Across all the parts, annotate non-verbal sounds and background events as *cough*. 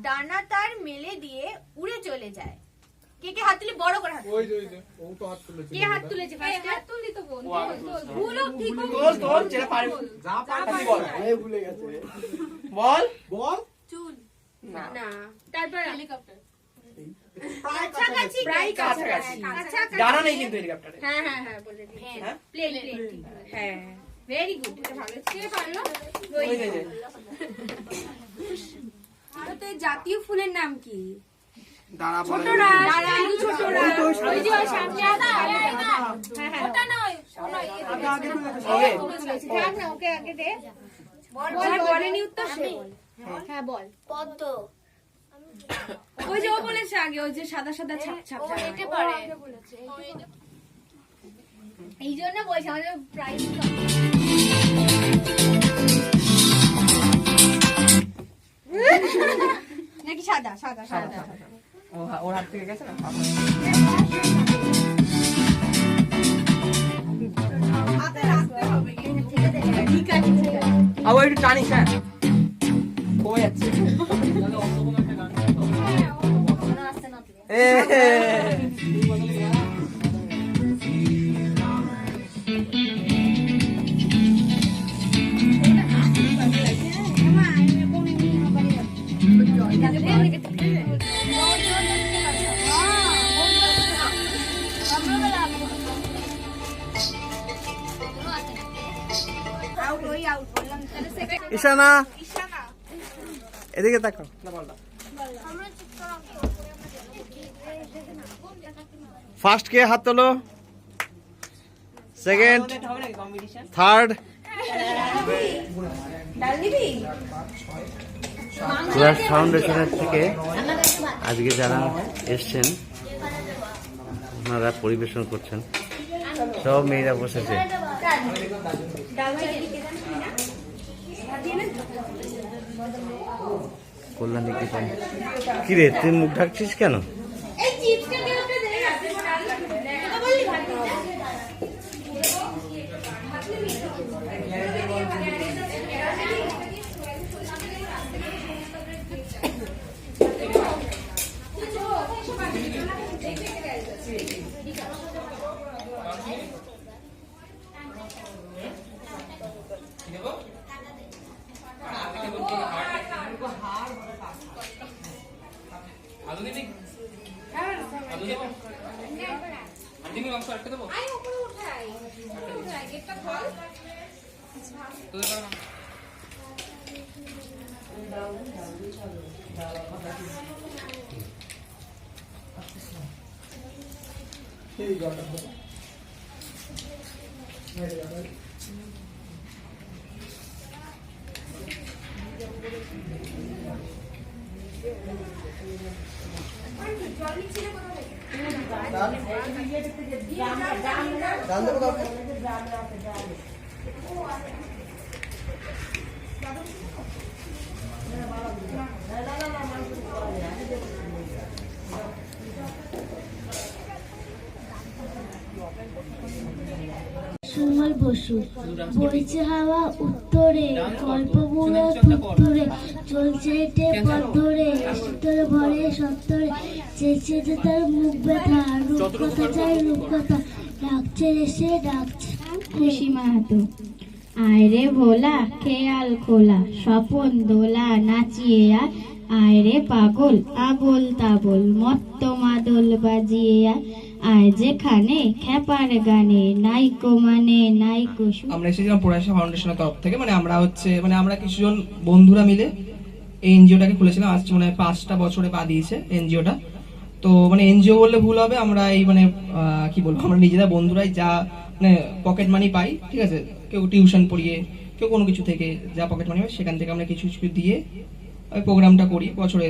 ডানা তার মেলে দিয়ে উড়ে চলে যায়। কে কে হাত তুলে? বড় করে হাত ওই ওই ও তো হাত তুলেছে। কে হাত তুলেছে? ফার্স্টে হাত তুললি তো বোন ভুল ঠিক তোর যেটা যা পারে বল। ভুলে গেছে। বল? বল? না। তারপর? হেলিকপ্টার। নেই কিন্তু হ্যাঁ হ্যাঁ হ্যাঁ বলে দিই হ্যাঁ? প্লেন প্লেন হ্যাঁ। ভেরি গুড ভালো। কে পারল ওই যে। যে। *laughs* ভারতের জাতীয় ফুলের নাম কি? দাঁড়া বলে ছোট রাজ কিন্তু ছোট রাজ ওই যে সামনে আছে হ্যাঁ হ্যাঁ। ওটা নয় ওকে আগে দে বল বলেনি উত্তর সে হ্যাঁ বল। পদ্ম। ওই যে ও বলেছে আগে ওই যে সাদা সাদা ছাপ ছাপ ছাপ। পারে। এই জন্য বলছি আমাদের প্রাইস সাদা সাদা সাদা। ওর হাত থেকে গেছে না? আবার একটু টানিস হ্যাঁ? ঈশানা? এদিকে তাকাও। ফার্স্ট কে হাত তোলো? সেকেন্ড? থার্ড ক্লাস ফাউন্ডেশনের থেকে আজকে যারা এসছেন, ওনারা পরিবেশন করছেন। সব মেয়েরা বসেছে। কল্যাণী কি পান কি রে তুই মুখ ঢাকছিস কেন? কে ওটা দে তোকে বললি ভাত দিতে আলু দিবি আলু দেবো আর দিবি মাংস একটা দেবো আই উপরে উঠাই উপরে উঠাই গেটটা খোল তোদের করা না। সেই জলটা দাও। दाम दाम दाम সুমল বসু। বইছে হাওয়া উত্তরে বুড়ো উত্তরে। চলছে হেঁটে পথ ধরে উত্তরে ভরে সত্তরে। চেয়েছে যে তার মুখ ব্যথা রূপকথা চাই রূপকথা ডাকছে এসে, ডাকছে। খুশি মাহাতো। আয়রে ভোলা, খেয়াল খোলা। স্বপন দোলা নাচিয়ে আয়। আয়রে পাগল, আবল তাবল, মত্ত মাদল বাজিয়ে আয়। আয় যেখানে খ্যাপার গানে, নাইকো মানে নাইকো আমরা এসেছিলাম পড়াশা ফাউন্ডেশনের তরফ থেকে মানে আমরা হচ্ছে মানে আমরা কিছুজন বন্ধুরা মিলে এই এনজিওটাকে খুলেছিলাম। আজ মানে পাঁচটা বছরে পা দিয়েছে এনজিওটা। তো মানে এনজিও বললে ভুল হবে, আমরা এই মানে কি বলব, আমরা নিজেরা বন্ধুরাই যা মানে পকেট মানি পাই, ঠিক আছে? কেউ টিউশন পড়িয়ে, কেউ কোনো কিছু থেকে যা পকেট মানি পাই সেখান থেকে আমরা কিছু কিছু দিয়ে ওই প্রোগ্রামটা করি। বছরে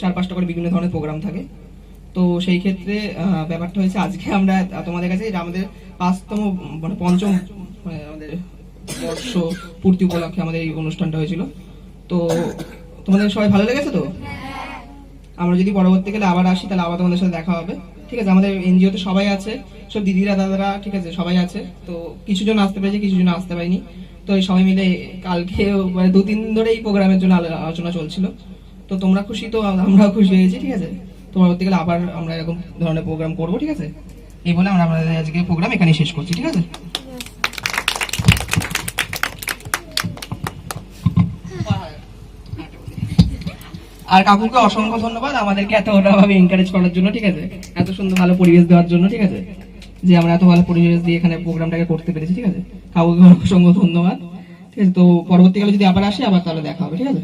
চার পাঁচটা করে বিভিন্ন ধরনের প্রোগ্রাম থাকে। তো সেই ক্ষেত্রে ব্যাপারটা হয়েছে আজকে আমরা, তোমাদের কাছে আমাদের পাঁচতম মানে পঞ্চম মানে আমাদের বর্ষ পূর্তি উপলক্ষে আমাদের এই অনুষ্ঠানটা হয়েছিল। তো তোমাদের সবাই ভালো লেগেছে তো? আমরা যদি পরবর্তীকালে আবার আসি, তাহলে আবার তোমাদের সাথে দেখা হবে। ঠিক আছে, আমাদের এনজিওতে সবাই আছে, সব দিদিরা, দাদারা, ঠিক আছে, সবাই আছে। তো কিছু জন আসতে পেরেছে, কিছু জন আসতে পারেনি। তো সবাই মিলে কালকে মানে দু তিন ধরে এই প্রোগ্রামের জন্য আলো- আলোচনা চলছিল। তো তোমরা খুশি তো, আমরাও খুশি হয়েছি, ঠিক আছে? পরবর্তীকালে আবার আমরা এরকম ধরনের প্রোগ্রাম করব, ঠিক আছে? এই বলে আমরা আমাদের আজকে প্রোগ্রাম এখানে শেষ করছি, ঠিক আছে? আর কাকুকে অসংখ্য ধন্যবাদ আমাদেরকে এত ভাবে এনকারেজ করার জন্য, ঠিক আছে? এত সুন্দর ভালো পরিবেশ দেওয়ার জন্য, ঠিক আছে? যে আমরা এত ভালো পরিবেশ দিয়ে এখানে প্রোগ্রামটাকে করতে পেরেছি, ঠিক আছে? কাকুকে অসংখ্য ধন্যবাদ, ঠিক আছে? তো পরবর্তীকালে যদি আবার আসি, আবার তাহলে দেখা হবে, ঠিক আছে?